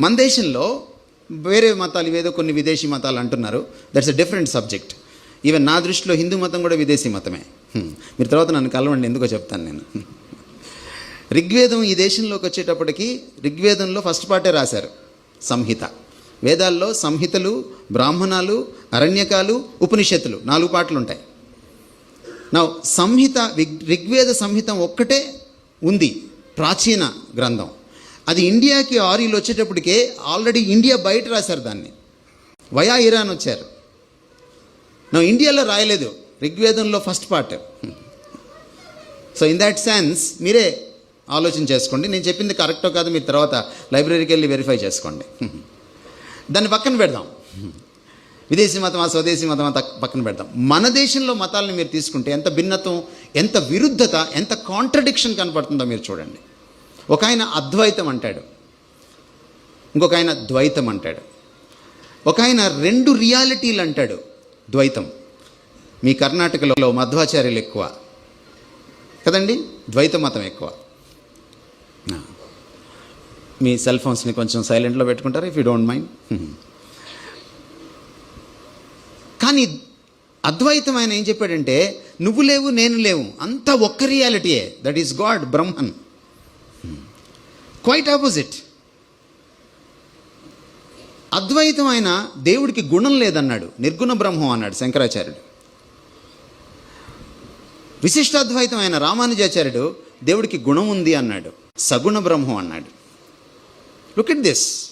మన దేశంలో వేరే మతాలు ఇవేదో కొన్ని విదేశీ మతాలు అంటున్నారు. That's a different subject even నా దృష్టిలో హిందూ మతం కూడా విదేశీ మతమే. Hmm. మీరు తర్వాత నన్ను కలవండి ఎందుకో చెప్తాను నేను. ఋగ్వేదం ఈ దేశంలోకి వచ్చేటప్పటికి ఋగ్వేదంలో ఫస్ట్ పార్టే రాశారు. సంహిత. వేదాల్లో సంహితలు బ్రాహ్మణాలు అరణ్యకాలు ఉపనిషత్తులు నాలుగు పాటలు ఉంటాయి. నా సంహిత విగ్ ఋగ్వేద సంహితం ఒక్కటే ఉంది. ప్రాచీన గ్రంథం. అది ఇండియాకి ఆరీలు వచ్చేటప్పటికే ఆల్రెడీ ఇండియా బయట రాశారు దాన్ని. వయా ఇరాన్ వచ్చారు. నా ఇండియాలో రాయలేదు. ఋగ్వేదంలో first part. So in that sense మీరే ఆలోచన చేసుకోండి. నేను చెప్పింది కరెక్టో కాదు మీరు తర్వాత లైబ్రరీకి వెళ్ళి వెరిఫై చేసుకోండి. దాన్ని పక్కన పెడదాం. విదేశీ మతం ఆ స్వదేశీ మతం పక్కన పెడదాం. మన దేశంలో మతాలను మీరు తీసుకుంటే ఎంత భిన్నత్వం ఎంత విరుద్ధత ఎంత కాంట్రడిక్షన్ కనపడుతుందో మీరు చూడండి. ఒక ఆయన అద్వైతం అంటాడు. ఇంకొక ఆయన ద్వైతం అంటాడు. ఒక ఆయన రెండు రియాలిటీలు అంటాడు ద్వైతం. మీ కర్ణాటకలో మధ్వాచార్యులు ఎక్కువ. కదండి? ద్వైత మతం ఎక్కువ. మీ సెల్ ఫోన్స్ని కొంచెం సైలెంట్లో పెట్టుకుంటారు ఇఫ్ యూ డోంట్ మైండ్? కానీ అద్వైతం ఆయన ఏం చెప్పాడంటే నువ్వు లేవు నేను లేవు. అంతా ఒక్క రియాలిటీయే. That is God Brahman. Quite opposite అద్వైతం ఆయన దేవుడికి గుణం లేదన్నాడు. నిర్గుణ బ్రహ్మం అన్నాడు శంకరాచార్యుడు. విశిష్టాద్వైతం ఆయన రామానుజాచార్యుడు దేవుడికి గుణం ఉంది అన్నాడు. సగుణ బ్రహ్మం అన్నాడు. Look it this